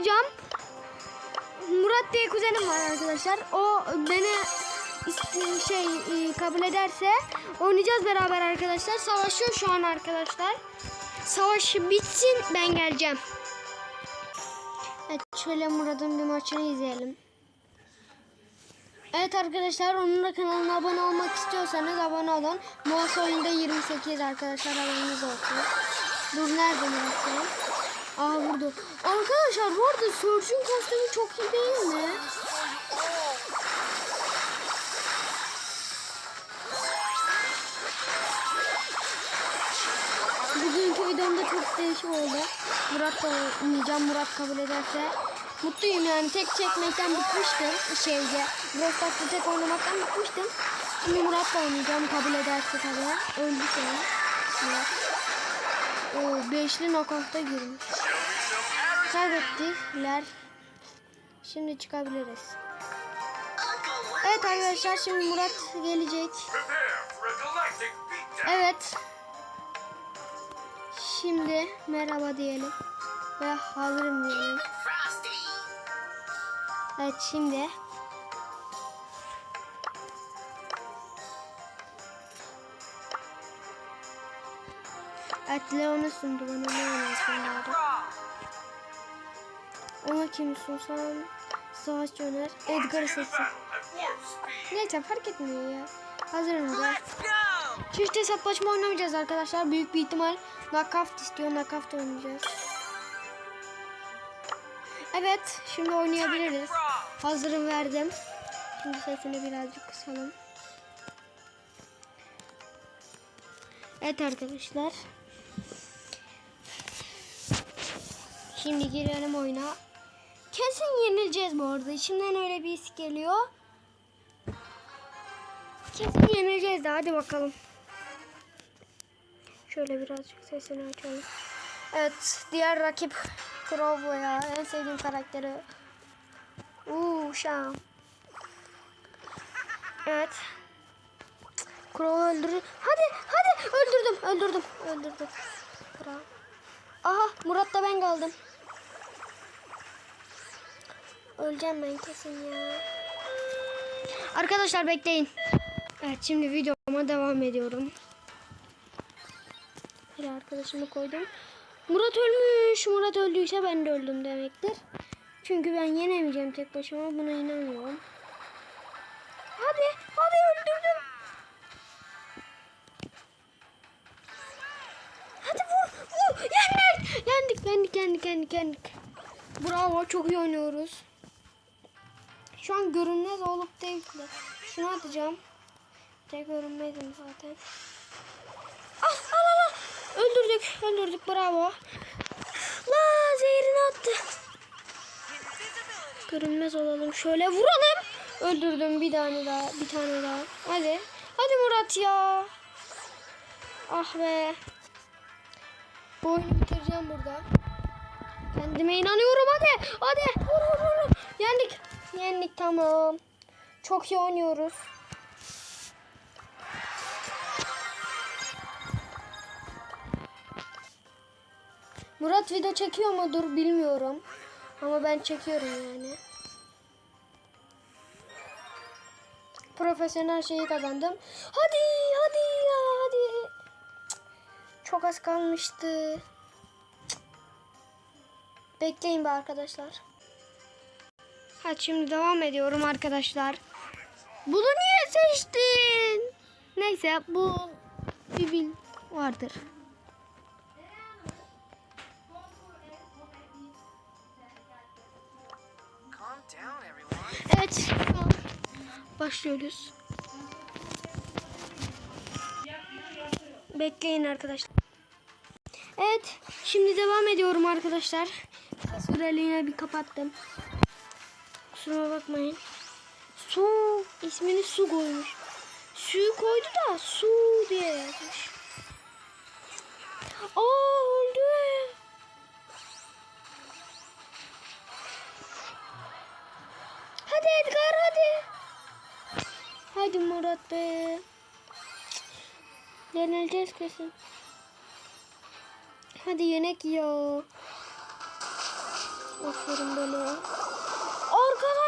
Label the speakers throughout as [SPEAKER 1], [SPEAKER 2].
[SPEAKER 1] alacağım. Murat diye kuzenim var arkadaşlar. O beni şey e, kabul ederse oynayacağız beraber arkadaşlar. Savaşıyor şu an arkadaşlar. Savaş bitsin ben geleceğim. Evet şöyle Murat'ın bir maçını izleyelim. Evet arkadaşlar onun da kanalına abone olmak istiyorsanız abone olun. Mouse oyunda 28 arkadaşlar haberiniz olsun. Dur nerede Murat sen? Aa vurdu. Arkadaşlar bu arada Surge'un kostümü çok iyi değil mi? Bugünkü videomda çok değişik oldu. Murat da oynayacağım. Murat kabul ederse. Mutluyum yani. Tek çekmekten bıkmıştım. Şeyce. Brawl Stars'ta tek oynamaktan bıkmıştım. Şimdi Murat'la oynayacağım. Kabul ederse tabii. Öldü sonra. Murat. Beşli knockout'a girmiş. Kaybettiler. Şimdi çıkabiliriz. Evet arkadaşlar şimdi Murat gelecek. Evet. Şimdi merhaba diyelim. Ve hazırım diyelim. Evet şimdi. Evet Leon'u sundu bana ne oynasın bari. Ona kim sunsam savaş öner. Edgar'ı seçsin. Neyse fark etmiyor ya. Hazırım da. Çift hesaplaşma oynamayacağız arkadaşlar. Büyük bir ihtimal knockout istiyor. Knockout oynayacağız. Evet. Şimdi oynayabiliriz. Hazırım verdim. Şimdi sesini birazcık kısalım. Evet arkadaşlar. Şimdi girelim oyuna. Kesin yenileceğiz bu arada. İçimden öyle bir his geliyor. Kesin yenileceğiz de hadi bakalım. Şöyle birazcık sesini açalım. Evet diğer rakip Crow ya en sevdiğim karakteri. Uuu şam. Evet. Crow'u öldürür. Hadi hadi öldürdüm öldürdüm öldürdüm. Aha Murat da ben kaldım. Öleceğim ben kesin ya. Arkadaşlar bekleyin. Evet şimdi videoma devam ediyorum. Bir arkadaşımı koydum. Murat ölmüş. Murat öldüyse ben de öldüm demektir. Çünkü ben yenemeyeceğim tek başıma. Buna inanmıyorum. Hadi. Hadi öldürdüm. Hadi vur. Vur. Yendik. Yendik. Yendik. Yendik. Yendik. Bravo. Çok iyi oynuyoruz. Şu an görünmez olup değil de. Şunu atacağım. Tek görünmezim zaten. Ah al al al. Öldürdük. Öldürdük. Bravo. La zehirini attı. Görünmez olalım. Şöyle vuralım. Öldürdüm bir tane daha. Bir tane daha. Hadi. Hadi Murat ya. Ah be. Bu oyunu bitireceğim burada. Kendime inanıyorum hadi. Hadi. Vur vur. vur. Yendik. Yendik tamam. Çok iyi oynuyoruz. Murat video çekiyor mudur bilmiyorum. Ama ben çekiyorum yani. Profesyonel şeyi kazandım. Hadi hadi ya hadi. Çok az kalmıştı. Bekleyin be arkadaşlar. Hadi şimdi devam ediyorum arkadaşlar. Bunu niye seçtin? Neyse bu bir bil vardır. Evet. Başlıyoruz. Bekleyin arkadaşlar. Evet. Şimdi devam ediyorum arkadaşlar. Süreliğine bir kapattım. Kusura bakmayın. Su. ismini su koymuş. Suyu koydu da su diye yazmış. Aa öldü. Hadi Edgar hadi. Hadi Murat be. Yenileceğiz kesin. Hadi yenek ya. Aferin bana.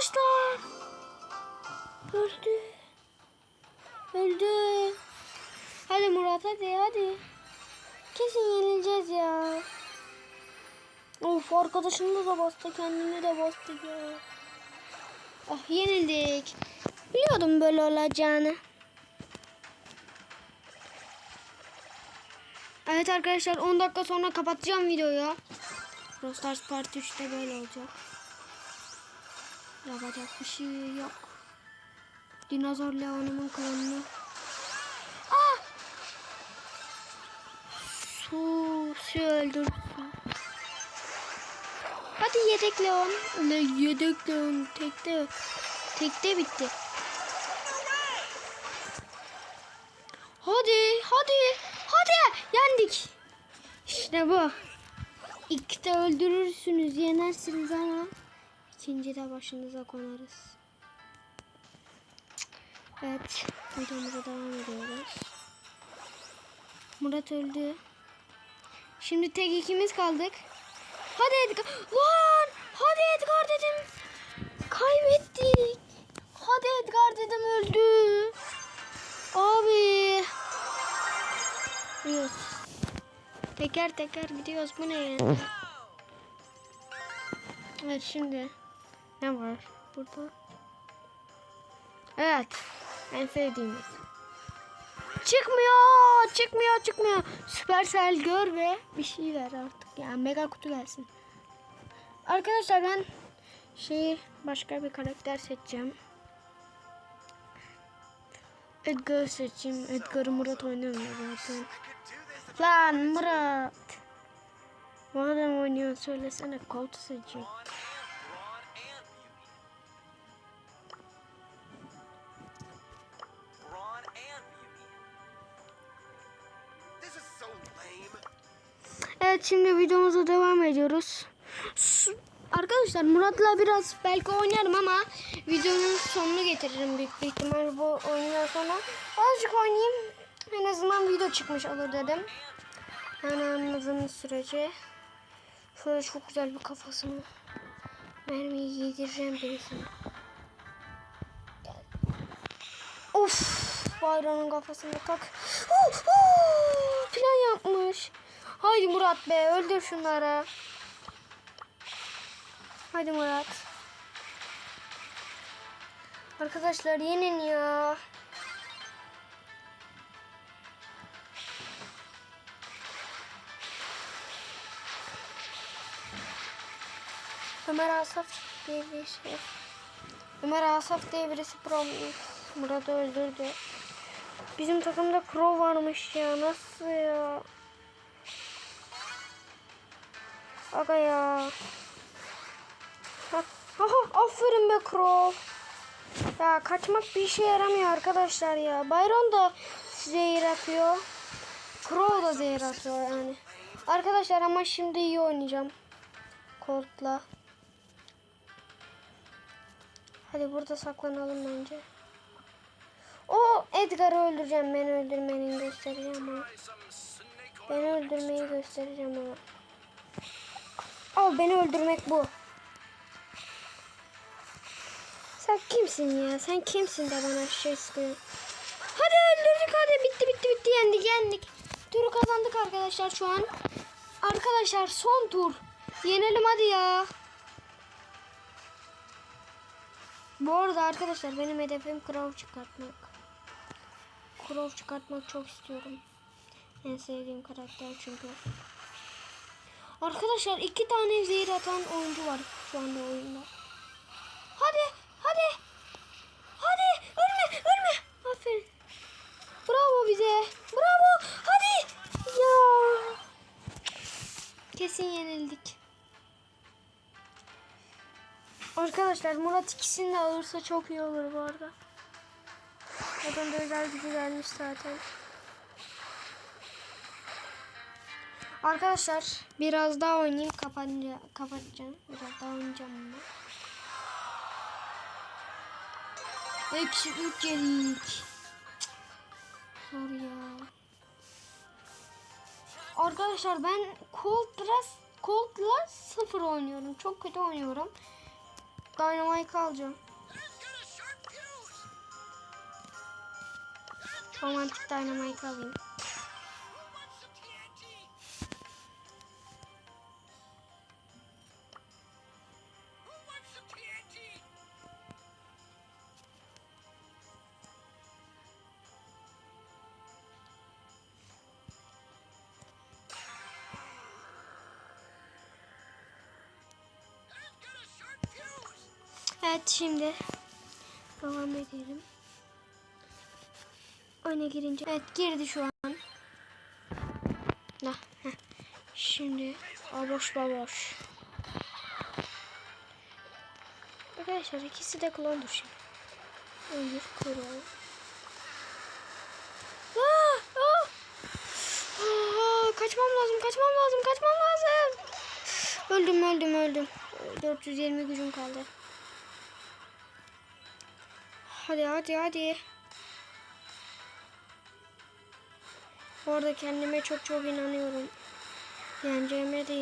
[SPEAKER 1] Arkadaşlar. Öldü. Öldü. Hadi Murat hadi hadi. Kesin yenileceğiz ya. Of arkadaşını da bastı kendini de bastı ya. Ah yenildik. Biliyordum böyle olacağını. Evet arkadaşlar 10 dakika sonra kapatacağım videoyu. Brawl Stars Part 3'te böyle olacak. Yapacak bir şey yok. Dinozor Leon'umun klonunu. Ah! Su, su öldürsün. Hadi yedek Leon. Ne yedek Leon tekte. Tekte bitti. Hadi, hadi, hadi. Yendik. İşte bu. İlk de öldürürsünüz, yenersiniz ama ikinci de başınıza konarız. Evet, videomuza devam ediyoruz. Murat öldü. Şimdi tek ikimiz kaldık. Hadi Edgar. Lan! Hadi Edgar dedim. Kaybettik. Hadi Edgar dedim öldü. Abi. Gidiyoruz. Teker teker gidiyoruz. Bu ne yani? Evet şimdi. Ne var burada? Evet. En sevdiğimiz. Çıkmıyor. Çıkmıyor çıkmıyor. Süpersel gör ve bir şey ver artık. Yani mega kutu gelsin. Arkadaşlar ben şeyi başka bir karakter seçeceğim. Edgar seçeyim. Edgar'ı Murat oynamıyor zaten. Lan Murat. Madem oynuyor söylesene Colt seçecek. Şimdi videomuza devam ediyoruz. Arkadaşlar Murat'la biraz belki oynarım ama videonun sonunu getiririm büyük bir ihtimal bu oyundan sonra. Azıcık oynayayım. En azından video çıkmış olur dedim. Yani anladığınız sürece. Şöyle çok güzel bir kafasını. Mermiyi yedireceğim birisine. Of bayrağın kafasında kalk. Uh, uh, plan yapmış. Haydi Murat be öldür şunları. Haydi Murat. Arkadaşlar yenin ya. Ömer Asaf diye bir şey. Ömer Asaf diye birisi Murat'ı öldürdü. Bizim takımda Crow varmış ya. Nasıl ya? Aga ya. Ha, aha, aferin be Crow. Ya kaçmak bir işe yaramıyor arkadaşlar ya. Byron da zehir atıyor. Crow da zehir atıyor yani. Arkadaşlar ama şimdi iyi oynayacağım. Colt'la. Hadi burada saklanalım bence. O Edgar'ı öldüreceğim. Ben öldürmenin göstereceğim ama. Ben öldürmeyi göstereceğim ama. Al beni öldürmek bu. Sen kimsin ya? Sen kimsin de bana şey sıkıyorsun? Hadi öldürdük hadi bitti bitti bitti yendik yendik. Turu kazandık arkadaşlar şu an. Arkadaşlar son tur. Yenelim hadi ya. Bu arada arkadaşlar benim hedefim Crow çıkartmak. Crow çıkartmak çok istiyorum. En sevdiğim karakter çünkü. Arkadaşlar iki tane zehir atan oyuncu var şu anda oyunda. Hadi, hadi. Hadi, ölme, ölme. Aferin. Bravo bize. Bravo. Hadi. Ya. Kesin yenildik. Arkadaşlar Murat ikisini de alırsa çok iyi olur bu arada. Adam da özel gücü gelmiş zaten. Arkadaşlar biraz daha oynayayım kapanınca kapatacağım. Biraz daha oynayacağım bunu. Eksi 3 yedik. Zor ya. Arkadaşlar ben Colt biraz Colt'la sıfır oynuyorum. Çok kötü oynuyorum. Dynamite alacağım. Romantik Dynamite alayım. Evet şimdi devam edelim. Oyuna girince. Evet girdi şu an. Nah, heh. Şimdi baboş baboş. Arkadaşlar ikisi de klondur şimdi. Öldür kuru. Aa, aa. Aa, kaçmam lazım, kaçmam lazım, kaçmam lazım. Öldüm, öldüm, öldüm. 420 gücüm kaldı. Hadi, hadi, hadi. Bu arada kendime çok çok inanıyorum. Yeneceğime de